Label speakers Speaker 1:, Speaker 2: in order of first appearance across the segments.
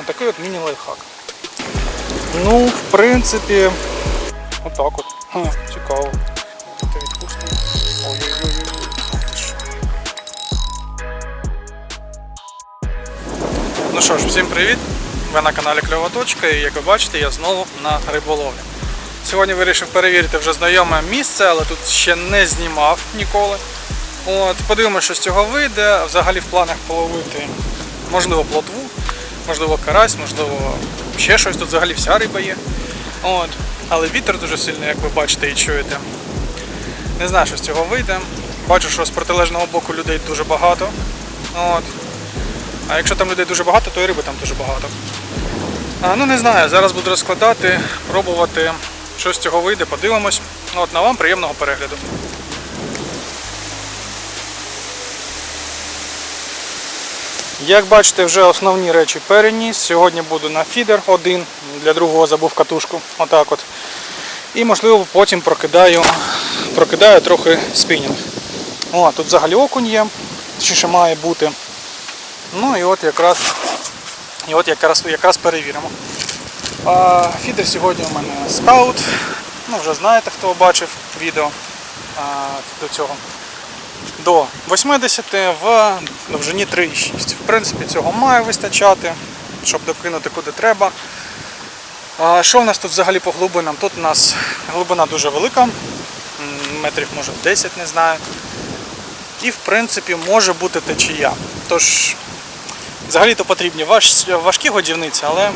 Speaker 1: Отакий от міні-лайфхак. Ну, в принципі, отак от. Ха, цікаво. Ну що ж, всім привіт! Ви на каналі Кльова Точка і як ви бачите, я знову на риболовлі. Сьогодні вирішив перевірити вже знайоме місце, але тут ще не знімав ніколи. От, подивимося, що з цього вийде. Взагалі в планах половити можливо плотву, можливо карась, можливо ще щось. Тут взагалі вся риба є. От. Але вітер дуже сильний, як ви бачите і чуєте. Не знаю, що з цього вийде. Бачу, що з протилежного боку людей дуже багато. От. А якщо там людей дуже багато, то і риби там дуже багато. А, ну не знаю, зараз буду розкладати, пробувати, що з цього вийде, подивимось. От, на вам приємного перегляду. Як бачите, вже основні речі переніс. Сьогодні буду на фідер один, для другого забув катушку. Отак от. І можливо потім прокидаю, прокидаю трохи спінінг. О, тут взагалі окунь є, чи ще має бути. Ну і от якраз, і от якраз, якраз перевіримо. А, фідер сьогодні у мене скаут. Ну, вже знаєте, хто бачив відео а, до цього. До 80 в довжині 3,6. В принципі, цього має вистачати, щоб докинути куди треба. А, що в нас тут взагалі по глибинам? Тут у нас глибина дуже велика, метрів може 10, не знаю. І в принципі може бути течія. Тож Взагалі-то потрібні важ, важкі годівниці, але,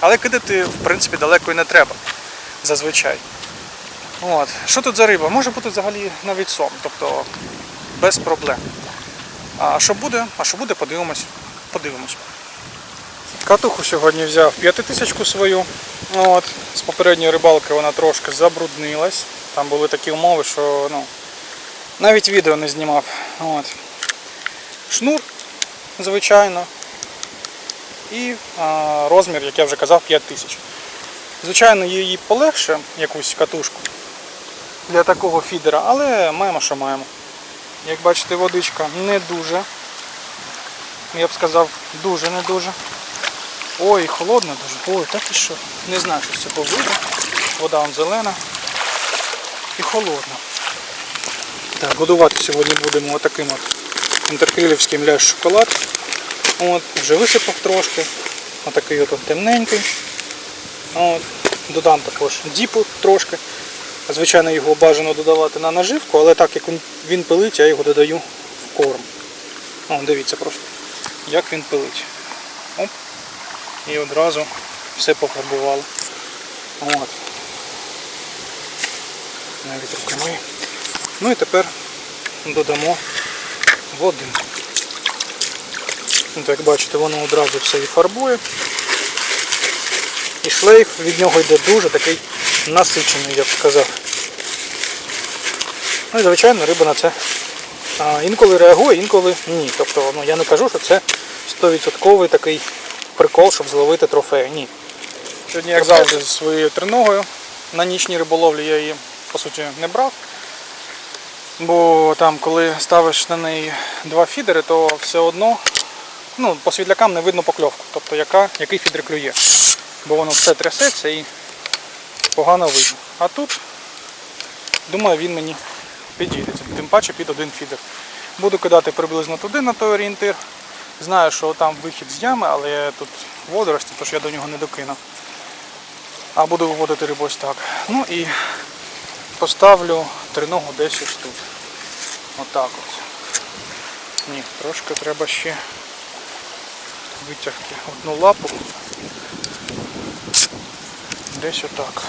Speaker 1: але кидати в принципі далеко і не треба зазвичай. От. Що тут за риба? Може бути взагалі навіть сом, тобто без проблем. А що буде? А що буде, подивимось. Подивимось. Катуху сьогодні взяв п'ятитисячку свою. От. З попередньої рибалки вона трошки забруднилась. Там були такі умови, що ну, навіть відео не знімав. От. Шнур звичайно. І а, розмір, як я вже казав, 5000. Звичайно, її полегше якусь катушку для такого фідера, але маємо, що маємо. Як бачите, водичка не дуже. Я б сказав, дуже не дуже. Ой, холодна дуже. Ой, так і що. Не знаю, що з цього вийде. Вода вон зелена і холодна. Так, годувати сьогодні будемо отаким от інтеркрилівський мляж шоколад. От, вже висипав трошки. Отакий от темненький. От, додам також діпу трошки. Звичайно, його бажано додавати на наживку, але так як він- пилить, я його додаю в корм. О, дивіться просто, як він пилить. Оп. І одразу все пофарбувало. От. Навіть руками. Ну і тепер додамо води. Ну, так, як бачите, воно одразу все і фарбує. І шлейф від нього йде дуже такий насичений, я б сказав. Ну і звичайно риба на це інколи реагує, інколи ні. Тобто ну, я не кажу, що це 100% такий прикол, щоб зловити трофей. Ні. Сьогодні, як завжди, зі своєю триногою на нічній риболовлі я її по суті не брав. Бо там, коли ставиш на неї два фідери, то все одно ну, по світлякам не видно покльовку, тобто яка, який фідер клює. Бо воно все трясеться і погано видно. А тут, думаю, він мені підійде. Тим паче під один фідер. Буду кидати приблизно туди на той орієнтир. Знаю, що там вихід з ями, але тут водорості, тож я до нього не докину. А буду виводити рибу ось так. Ну і поставлю триногу десь ось тут. Отак от. Ні, трошки треба ще витягти одну лапу. Десь отак.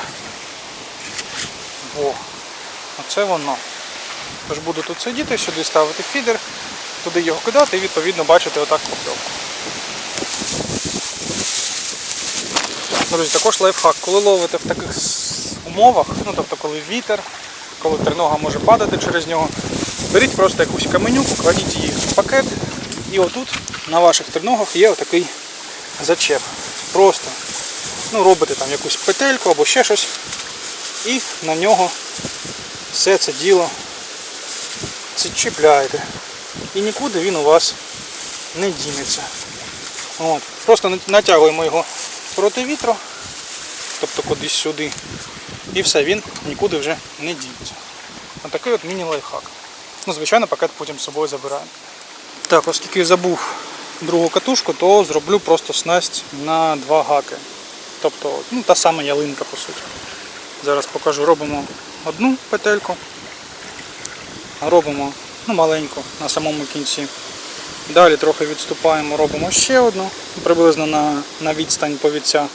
Speaker 1: Во. Оце воно. Тож буду тут сидіти, сюди ставити фідер, туди його кидати і відповідно бачити отак покльовку. Друзі, також лайфхак. Коли ловите в таких умовах, ну тобто коли вітер, коли тринога може падати через нього, беріть просто якусь каменюку, кладіть її в пакет і отут на ваших триногах є отакий зачеп. Просто ну, робите там якусь петельку або ще щось і на нього все це діло чіпляєте. І нікуди він у вас не дінеться. От. Просто натягуємо його проти вітру, тобто кудись сюди. І все, він нікуди вже не діється. Отакий от міні-лайфхак. Ну, звичайно, пакет потім з собою забираємо. Так, оскільки забув другу катушку, то зроблю просто снасть на два гаки. Тобто, ну, та сама ялинка по суті. Зараз покажу, робимо одну петельку, робимо ну, маленьку на самому кінці. Далі трохи відступаємо, робимо ще одну, приблизно на, на відстань повідця,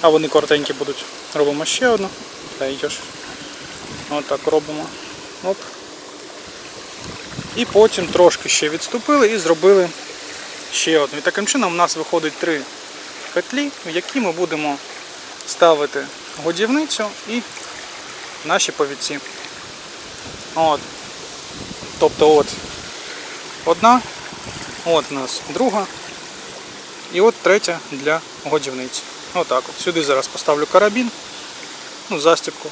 Speaker 1: а вони коротенькі будуть. Робимо ще одну. Та йдеш. Отак робимо. Оп. І потім трошки ще відступили і зробили ще одну. І таким чином у нас виходить три петлі, в які ми будемо ставити годівницю і наші повідці. От. Тобто от одна, от у нас друга і от третя для годівниці. Отак от. Сюди зараз поставлю карабін, ну, застібку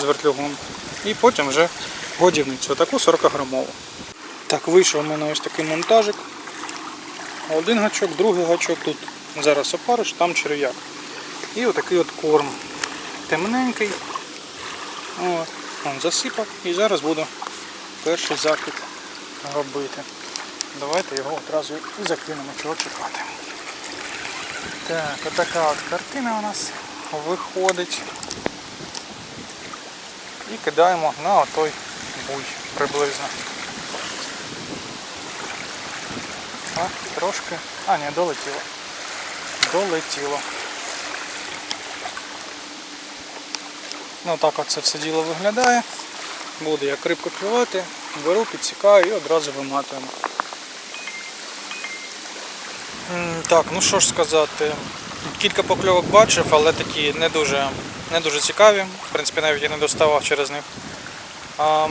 Speaker 1: з вертлюгом. І потім вже годівницю. Отаку 40 грамову. Так, вийшов у мене ось такий монтажик. Один гачок, другий гачок тут. Зараз опариш, там черв'як. І отакий от корм. Темненький. От, засипав. І зараз буду перший закид робити. Давайте його одразу і закинемо, чого чекати. Так, отака от картина у нас виходить. І кидаємо на отой буй приблизно. А, трошки. А, ні, долетіло. Долетіло. Ну так от це все діло виглядає. Буду як рибку клювати, беру, підсікаю і одразу виматуємо. Так, ну що ж сказати. Кілька покльовок бачив, але такі не дуже, не дуже цікаві. В принципі, навіть я не доставав через них. А,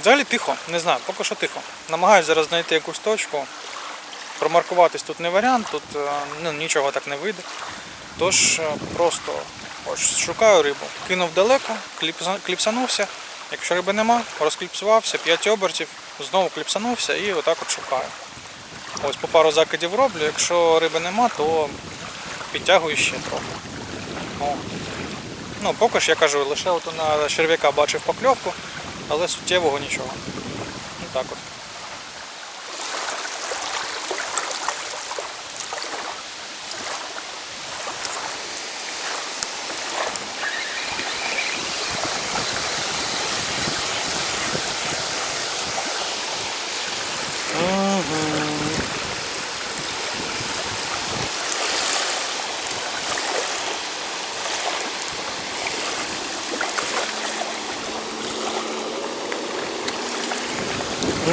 Speaker 1: взагалі тихо, не знаю, поки що тихо. Намагаюся зараз знайти якусь точку. Промаркуватись тут не варіант, тут е, ну, нічого так не вийде. Тож е, просто ось, шукаю рибу. Кинув далеко, кліпсанувся. Якщо риби нема, розкліпсувався, 5 обертів, знову кліпсанувся і отак от шукаю. Ось по пару закидів роблю, якщо риби нема, то підтягую ще трохи. О. Ну, поки ж я кажу, лише от на черв'яка бачив покльовку, але суттєвого нічого. Ну так от.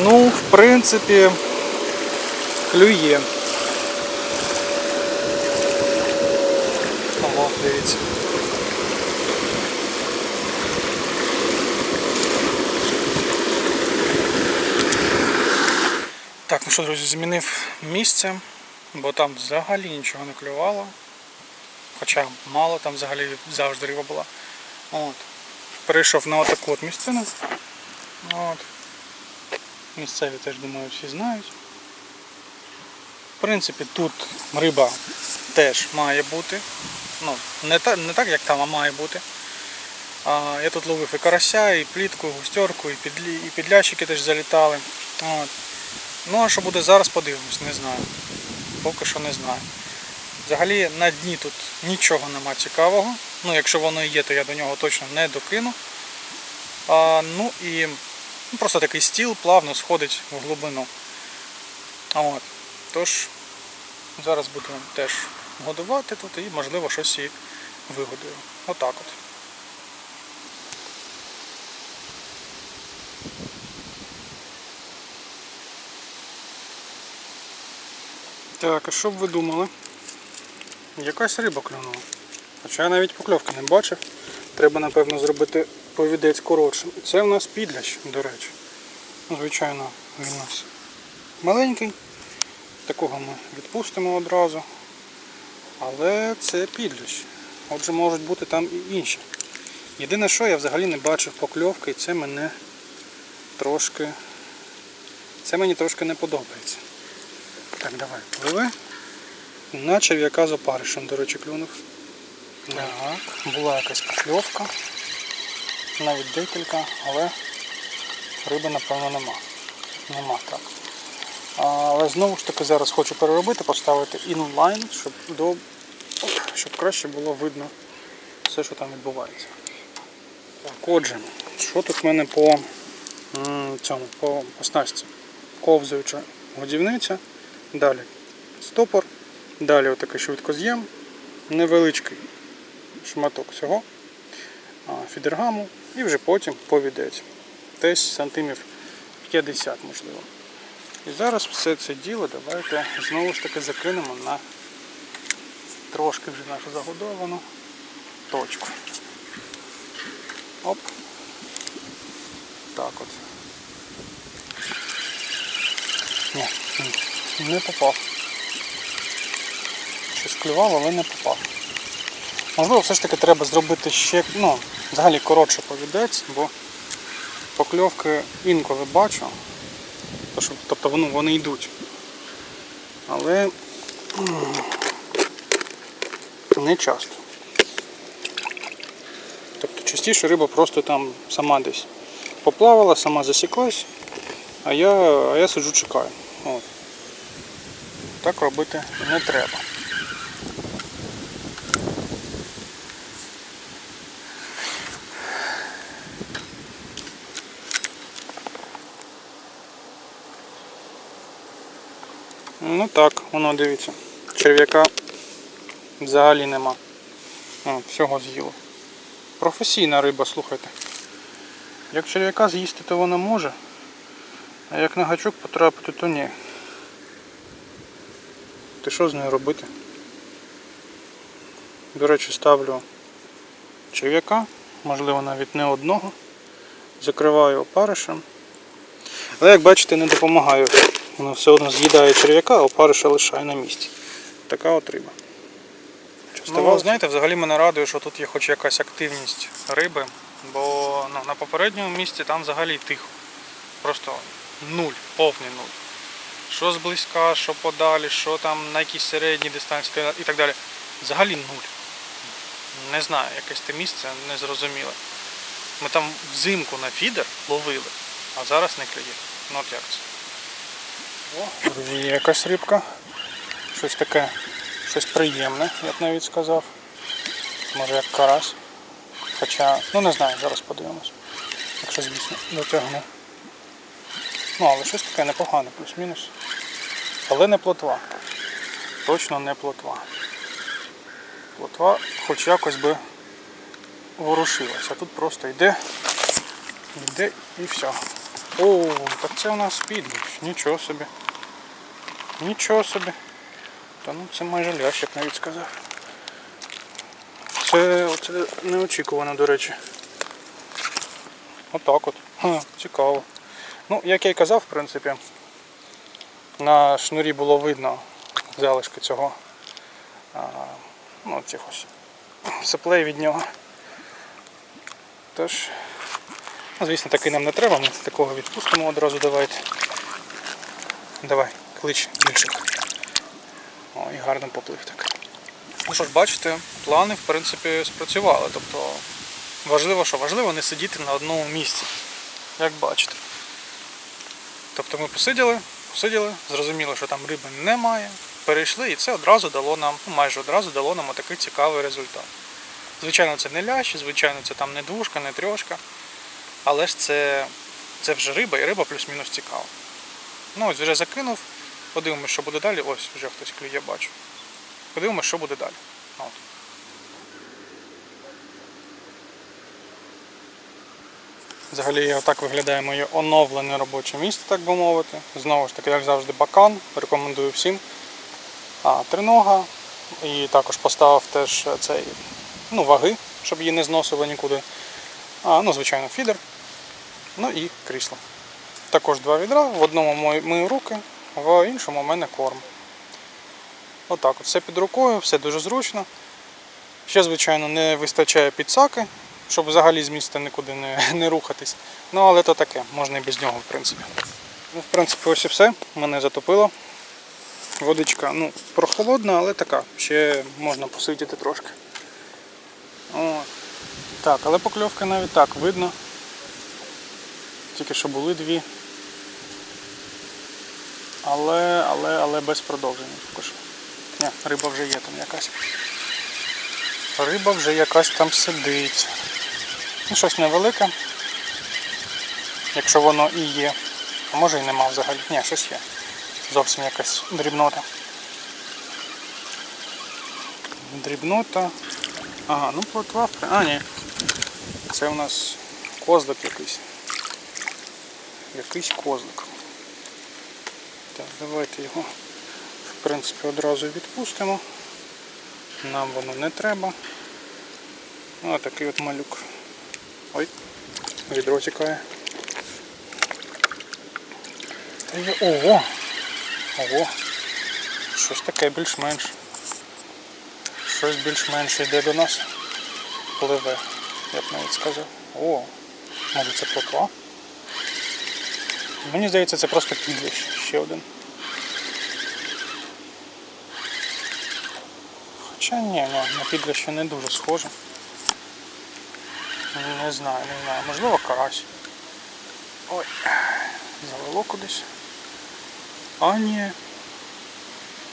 Speaker 1: Ну, в принципі, клює. Ого, дивіться. Так, ну що, друзі, змінив місце, бо там взагалі нічого не клювало. Хоча мало там взагалі завжди риба була. От. Перейшов на отаку от місцину. От. Місцеві теж, думаю, всі знають. В принципі, тут риба теж має бути. Ну, не, та, не так, як там, а має бути. А, я тут ловив і карася, і плітку, і густерку, і, підлі, і підлящики теж залітали. От. Ну а що буде зараз, подивимось, не знаю. Поки що не знаю. Взагалі на дні тут нічого нема цікавого. Ну, якщо воно і є, то я до нього точно не докину. А, ну і ну, просто такий стіл плавно сходить в глибину. От. Тож зараз буду теж годувати тут і можливо щось і вигодую. Отак от. Так, а що б ви думали? Якась риба клюнула. Хоча я навіть покльовки не бачив. Треба, напевно, зробити повідець коротшим. Це в нас підлящ, до речі. Звичайно, він у нас маленький. Такого ми відпустимо одразу. Але це підлящ. Отже, можуть бути там і інші. Єдине, що я взагалі не бачив покльовки, і це мене трошки. Це мені трошки не подобається. Так, давай, пливи. На черв'яка з опаришем, до речі, клюнув. Так, була якась покльовка. Навіть декілька, але риби, напевно, нема. Нема так. Але знову ж таки зараз хочу переробити, поставити інлайн, щоб, до... Щоб краще було видно все, що там відбувається. Так, отже, що тут в мене по цьому, по, по? Ковзуюча годівниця, далі стопор, далі отакий швидкоз'єм, невеличкий шматок всього, а, фідергаму і вже потім повідець. Десь сантимів 50 можливо. І зараз все це діло давайте знову ж таки закинемо на трошки вже нашу загодовану точку. Оп. Так от. Ні, не попав. Щось клював, але не попав. Можливо, все ж таки треба зробити ще, ну, взагалі коротше повідець, бо покльовки інколи бачу. Тобто вони, вони йдуть. Але не часто. Тобто частіше риба просто там сама десь поплавала, сама засіклась, а я, а я сиджу чекаю. От. Так робити не треба. Ну так, воно дивіться. Черв'яка взагалі нема. О, всього з'їло. Професійна риба, слухайте. Як черв'яка з'їсти, то вона може. А як на гачок потрапити, то ні. Ти що з нею робити? До речі, ставлю черв'яка, можливо навіть не одного. Закриваю опаришем. Але як бачите, не допомагаю. Воно все одно з'їдає черв'яка, а опариша лишає на місці. Така от риба. Ну, знаєте, взагалі мене радує, що тут є хоч якась активність риби, бо ну, на попередньому місці там взагалі тихо. Просто нуль, повний нуль. Що зблизька, що подалі, що там на якійсь середній дистанції і так далі. Взагалі нуль. Не знаю, якесь те місце незрозуміле. Ми там взимку на фідер ловили, а зараз не клює. Ну от як це. О, є якась рибка. Щось таке, щось приємне, я б навіть сказав. Може як карась. Хоча, ну не знаю, зараз подивимось. Якщо, звісно, дотягну. Ну, але щось таке непогане, плюс-мінус. Але не плотва. Точно не плотва. Плотва хоч якось би ворушилась. А тут просто йде, йде і все. О, так це у нас підліч. Нічого собі. Нічого собі. Та ну це майже лящ, як навіть сказав. Це, це неочікувано, до речі. Отак от. Ха, цікаво. Ну, як я й казав, в принципі, на шнурі було видно залишки цього. А, ну, цих ось сеплей від нього. Тож, ну, звісно, такий нам не треба, ми такого відпустимо одразу давайте. Давай, клич більших. О, і гарно поплив так. Ну що ж, бачите, плани в принципі спрацювали. Тобто важливо, що важливо не сидіти на одному місці, як бачите. Тобто ми посиділи, посиділи, зрозуміли, що там риби немає, перейшли і це одразу дало нам, ну майже одразу дало нам такий цікавий результат. Звичайно, це не лящ, звичайно, це там не двушка, не трьошка, але ж це, це вже риба і риба плюс-мінус цікава. Ну ось вже закинув, подивимось, що буде далі. Ось вже хтось клює, бачу. Подивимось, що буде далі. От. Взагалі отак виглядає моє оновлене робоче місце, так би мовити. Знову ж таки, як завжди, бакан. Рекомендую всім. А, тринога. І також поставив теж цей, ну, ваги, щоб її не зносило нікуди. А, ну, звичайно, фідер. Ну і крісло. Також два відра. В одному мою, руки, в іншому у мене корм. Отак от все під рукою, все дуже зручно. Ще, звичайно, не вистачає підсаки, щоб взагалі з міста нікуди не, не рухатись. Ну, але то таке, можна і без нього, в принципі. Ну, в принципі, ось і все. Мене затопило. Водичка, ну, прохолодна, але така. Ще можна посидіти трошки. О. Так, але покльовки навіть так видно. Тільки що були дві. Але, але, але без продовження що. Ні, риба вже є там якась. Риба вже якась там сидить. Ну, щось невелике. Якщо воно і є. А може і нема взагалі. Ні, щось є. Зовсім якась дрібнота. Дрібнота. Ага, ну плотва. А, ні. Це у нас козлик якийсь. Якийсь козлик. Так, давайте його в принципі одразу відпустимо. Нам воно не треба. Ну, а такий от малюк. Ой, відро тікає. Ого! Ого! Щось таке більш-менш. Щось більш-менш йде до нас. Пливе, я б навіть сказав. О, може це плотва? Мені здається, це просто підвищ. Ще один. Хоча ні, ні, на підвище не дуже схоже. Не знаю, не знаю. Можливо карась. Ой, завело кудись. А ні.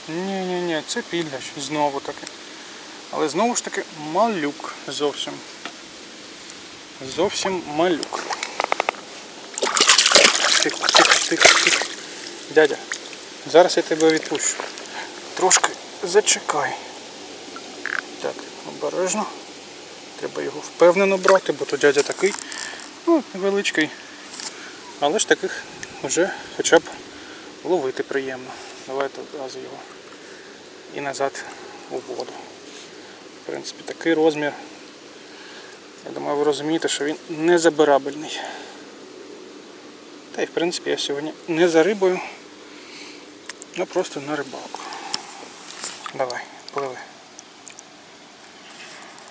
Speaker 1: Ні, ні, ні, це підлящ знову таки. Але знову ж таки малюк зовсім. Зовсім малюк. Тихо, тихо, тихо, тихо. Дядя, зараз я тебе відпущу. Трошки зачекай. Так, обережно. Треба його впевнено брати, бо то дядя такий, ну, невеличкий. Але ж таких вже хоча б ловити приємно. Давайте одразу його і назад у воду. В принципі, такий розмір. Я думаю, ви розумієте, що він незабирабельний. Та й в принципі я сьогодні не за рибою, а просто на рибалку. Давай, пливи.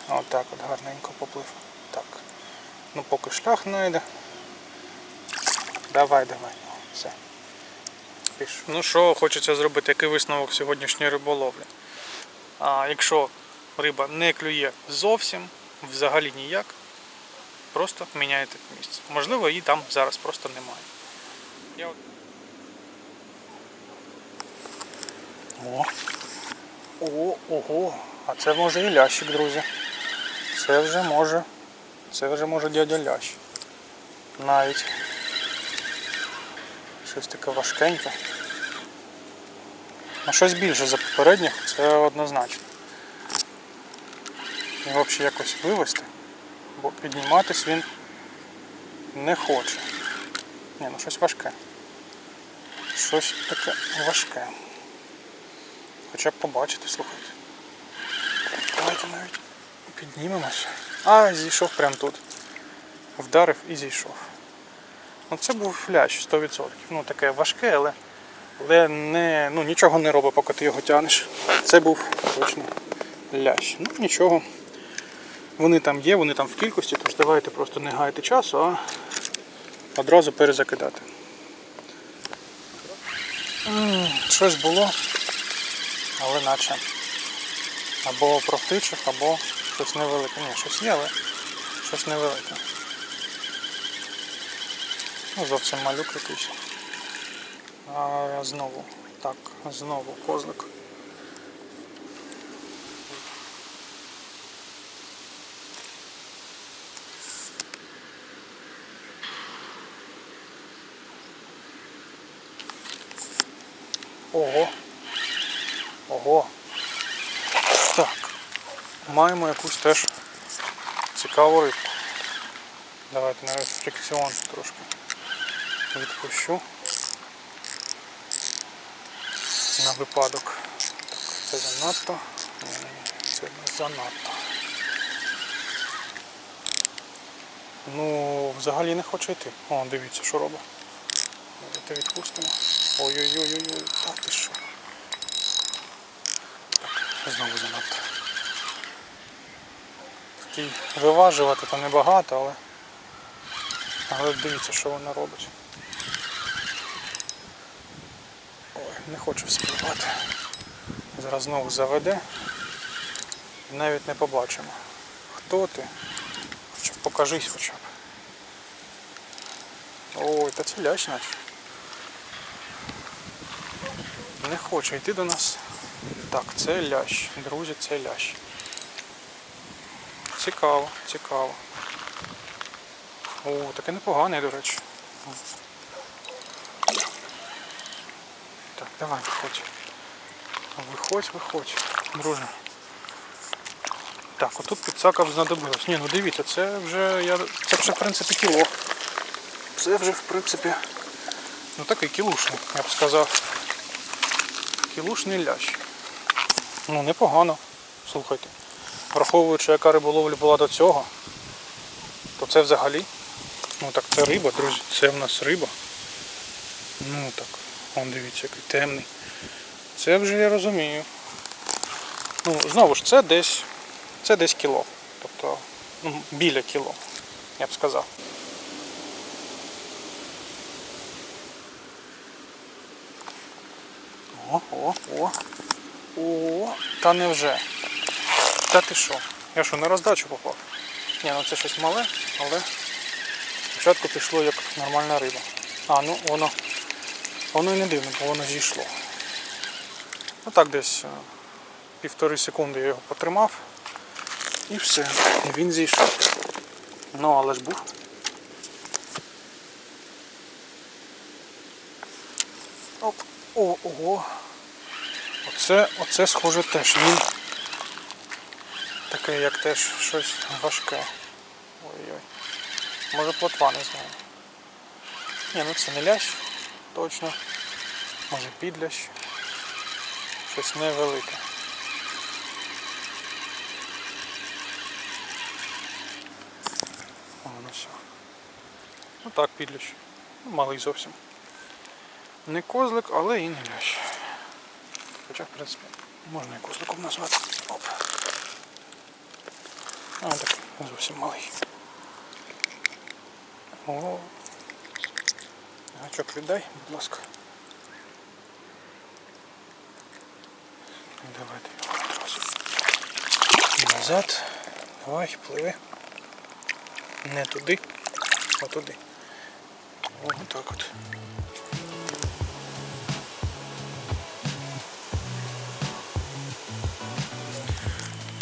Speaker 1: Отак от гарненько поплив. Так. Ну поки шлях знайде. Давай, давай. Все. Піш. Ну що хочеться зробити, який висновок сьогоднішньої риболовлі? А якщо риба не клює зовсім, взагалі ніяк, просто міняєте місце. Можливо, її там зараз просто немає. Я О. О, ого, а це може і лящик, друзі. Це вже може. Це вже може дядя лящ. Навіть. Щось таке важкеньке. Ну щось більше за попередніх, це однозначно. Його взагалі якось вивести, бо підніматись він не хоче. Ні, ну щось важке. Щось таке важке. Хоча б побачити, слухайте. Давайте навіть піднімемось. А, зійшов прямо тут. Вдарив і зійшов. Ну це був лящ 100%. Ну таке важке, але, але не, ну, нічого не робить, поки ти його тянеш. Це був точно лящ. Ну нічого. Вони там є, вони там в кількості, тож давайте просто не гаяти часу, а одразу перезакидати. Щось було, але наче або провтичив, або щось невелике. Ні, щось є, але щось невелике. Ну, зовсім малюк якийсь. А знову. Так, знову козлик. Ого. Ого. Так. Маємо якусь теж цікаву рибку. Давайте навіть фрикціон трошки відпущу. На випадок. Так, це занадто. Це не занадто. Ну, взагалі не хоче йти. О, дивіться, що робить. Давайте відпустимо. Ой-ой-ой-ой, так ти що? Знову занадто. Такий виважувати то небагато, але. Але дивіться, що вона робить. Ой. не хоче вспливати. Зараз знову заведе. І навіть не побачимо. Хто ти? Хоча покажись хоча б. Ой, та лящ наче. Не хоче йти до нас. Так, це лящ. Друзі, це лящ. Цікаво, цікаво. О, таке непоганий, до речі. Так, давай, виходь. Виходь, виходь, друже. Так, отут підсака знадобилось. Ні, ну дивіться, це вже я. Це вже в принципі кіло. Це вже в принципі. Ну такий кілушний, я б сказав. Кілушний лящ. Ну, непогано. Слухайте. Враховуючи, яка риболовля була до цього, то це взагалі. Ну так це риба, друзі, це в нас риба. Ну так, вон дивіться, який темний. Це вже я розумію. Ну, знову ж, це десь, це десь кіло. Тобто, ну, біля кіло, я б сказав. О, о, о. О, та невже. Та ти що? Я що, на роздачу попав? Ні, ну це щось мале, але спочатку пішло як нормальна риба. А, ну воно. Воно і не дивно, бо воно зійшло. Ну так десь е, півтори секунди я його потримав. І все. І він зійшов. Ну, але ж був. Оп, о, ого. Оце, оце схоже теж. Він таке, як теж щось важке. Ой-ой. Може плотва, не знаю. Ні, ну це не лящ, точно. Може підлящ. Щось невелике. О, ну все. Ну так, підлящ. Ну, Малий зовсім. Не козлик, але і не лящ. Хоча, в принципі, можна і козликом назвати. Оп. А, так, зовсім малий. О. Гачок віддай, будь ласка. Давайте його одразу. Назад. Давай, пливи. Не туди, а туди. О, так от.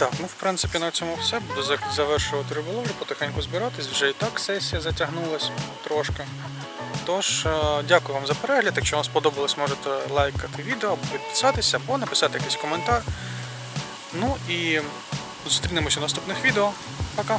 Speaker 1: Так, ну в принципі на цьому все. Буду завершувати риболовлю, потихеньку збиратись. Вже і так сесія затягнулась трошки. Тож, е, дякую вам за перегляд. Якщо вам сподобалось, можете лайкати відео, або підписатися, або написати якийсь коментар. Ну і зустрінемося в наступних відео. Пока!